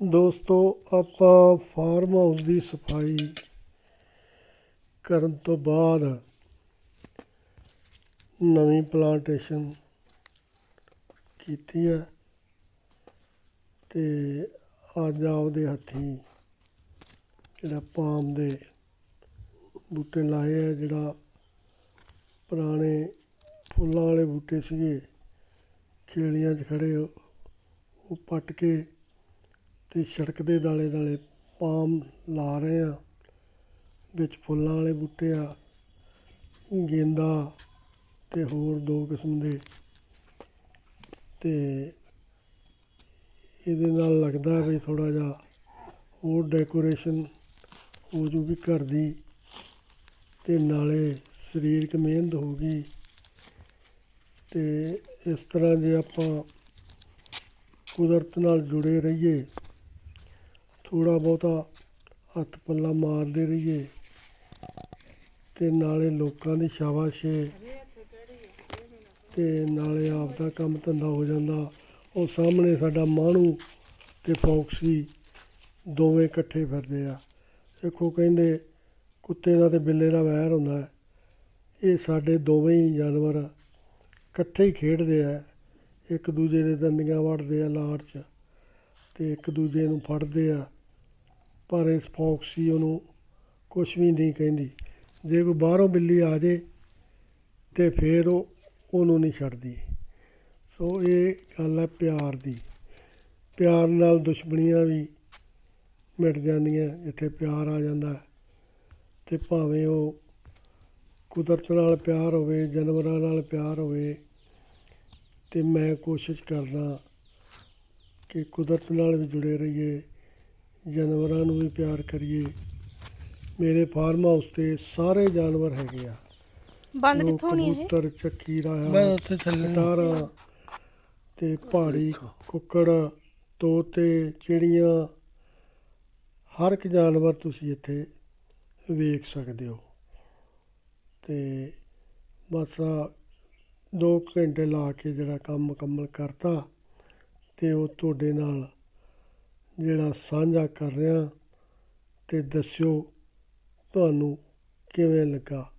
ਦੋਸਤੋ, ਆਪਾਂ farm house ਦੀ ਸਫ਼ਾਈ ਕਰਨ ਤੋਂ ਬਾਅਦ ਨਵੀਂ ਪਲਾਂਟੇਸ਼ਨ ਕੀਤੀ ਹੈ ਤੇ ਅੱਜ ਆਪਦੇ ਹੱਥੀਂ ਜਿਹੜਾ ਪਾਮ ਦੇ ਬੂਟੇ ਲਾਏ ਆ, ਜਿਹੜਾ ਪੁਰਾਣੇ ਫੁੱਲਾਂ ਵਾਲੇ ਬੂਟੇ ਸੀਗੇ, ਖੇਲੀਆਂ 'ਚ ਖੜੇ ਉਹ ਪੱਟ ਕੇ ਅਤੇ ਸੜਕ ਦੇ ਦੁਆਲੇ ਦੁਆਲੇ ਪਾਮ ਲਾ ਰਹੇ ਹਾਂ ਵਿੱਚ ਫੁੱਲਾਂ ਵਾਲੇ ਬੂਟੇ ਆ, ਗੇਂਦਾ ਅਤੇ ਹੋਰ ਦੋ ਕਿਸਮ ਦੇ। ਅਤੇ ਇਹਦੇ ਨਾਲ ਲੱਗਦਾ ਵੀ ਥੋੜ੍ਹਾ ਜਿਹਾ ਹੋਰ ਡੈਕੋਰੇਸ਼ਨ ਹੋ ਜੂਗੀ ਘਰ ਦੀ ਅਤੇ ਨਾਲੇ ਸਰੀਰਕ ਮਿਹਨਤ ਹੋਊਗੀ ਅਤੇ ਇਸ ਤਰ੍ਹਾਂ ਜੇ ਆਪਾਂ ਕੁਦਰਤ ਨਾਲ ਜੁੜੇ ਰਹੀਏ ਥੋੜ੍ਹਾ ਬਹੁਤਾ ਹੱਥ ਪੱਲਾ ਮਾਰਦੇ ਰਹੀਏ ਅਤੇ ਨਾਲੇ ਲੋਕਾਂ ਦੀ ਸ਼ਾਬਾਸ਼ੇ ਅਤੇ ਨਾਲੇ ਆਪ ਦਾ ਕੰਮ ਧੰਦਾ ਹੋ ਜਾਂਦਾ। ਉਹ ਸਾਹਮਣੇ ਸਾਡਾ ਮਾਣੂ ਅਤੇ ਫੌਕਸੀ ਦੋਵੇਂ ਇਕੱਠੇ ਫਿਰਦੇ ਆ। ਦੇਖੋ ਕਹਿੰਦੇ ਕੁੱਤੇ ਦਾ ਤੇ ਬਿੱਲੇ ਦਾ ਵੈਰ ਹੁੰਦਾ ਇਹ ਸਾਡੇ ਦੋਵੇਂ ਹੀ ਜਾਨਵਰ ਇਕੱਠੇ ਹੀ ਖੇਡਦੇ ਆ। ਇੱਕ ਦੂਜੇ ਦੇ ਦੰਦੀਆਂ ਵੜਦੇ ਆ ਲਾੜ 'ਚ ਅਤੇ ਇੱਕ ਦੂਜੇ ਨੂੰ ਫੜਦੇ ਆ। ਪਰ ਇਸ ਫੌਕਸੀ ਉਹਨੂੰ ਕੁਝ ਵੀ ਨਹੀਂ ਕਹਿੰਦੀ। ਜੇ ਕੋਈ ਬਾਹਰੋਂ ਬਿੱਲੀ ਆ ਜੇ ਤੇ ਫਿਰ ਉਹ ਉਹਨੂੰ ਨਹੀਂ ਛੱਡਦੀ। ਸੋ ਇਹ ਗੱਲ ਹੈ ਪਿਆਰ ਦੀ। ਪਿਆਰ ਨਾਲ ਦੁਸ਼ਮਣੀਆਂ ਵੀ ਮਿਟ ਜਾਂਦੀਆਂ, ਜਿੱਥੇ ਪਿਆਰ ਆ ਜਾਂਦਾ ਹੈ। ਤੇ ਭਾਵੇਂ ਉਹ ਕੁਦਰਤ ਨਾਲ ਪਿਆਰ ਹੋਵੇ, ਜਾਨਵਰਾਂ ਨਾਲ ਪਿਆਰ ਹੋਵੇ, ਤੇ ਮੈਂ ਕੋਸ਼ਿਸ਼ ਕਰਦਾ ਕਿ ਕੁਦਰਤ ਨਾਲ ਵੀ ਜੁੜੇ ਰਹੀਏ। ਜਾਨਵਰਾਂ ਨੂੰ ਵੀ ਪਿਆਰ ਕਰੀਏ। ਮੇਰੇ ਫਾਰਮ ਹਾਊਸ ਤੇ ਸਾਰੇ ਜਾਨਵਰ ਹੈਗੇ ਆ। ਬੰਦ ਕਿੱਥੋਂ ਨਹੀਂ ਇਹ? ਕਬੂਤਰ ਚੱਕੀ ਮੈਂ ਰਾਇਆ ਉੱਥੇ ਥੱਲੇ ਕਟਾਰਾਂ ਤੇ ਪਹਾੜੀ ਕੁੱਕੜ ਤੋਤੇ ਚਿੜੀਆਂ। ਹਰ ਇੱਕ ਜਾਨਵਰ ਤੁਸੀਂ ਇੱਥੇ ਵੇਖ ਸਕਦੇ ਹੋ। ਤੇ ਬਸ ਆ ਦੋ ਕੁ ਘੰਟੇ ਲਾ ਕੇ ਜਿਹੜਾ ਕੰਮ ਮੁਕੰਮਲ ਕਰਤਾ ਤੇ ਉਹ ਤੁਹਾਡੇ ਨਾਲ ਜਿਹੜਾ ਸਾਂਝਾ ਕਰ ਰਿਹਾ ਅਤੇ ਦੱਸਿਓ ਤੁਹਾਨੂੰ ਕਿਵੇਂ ਲੱਗਾ?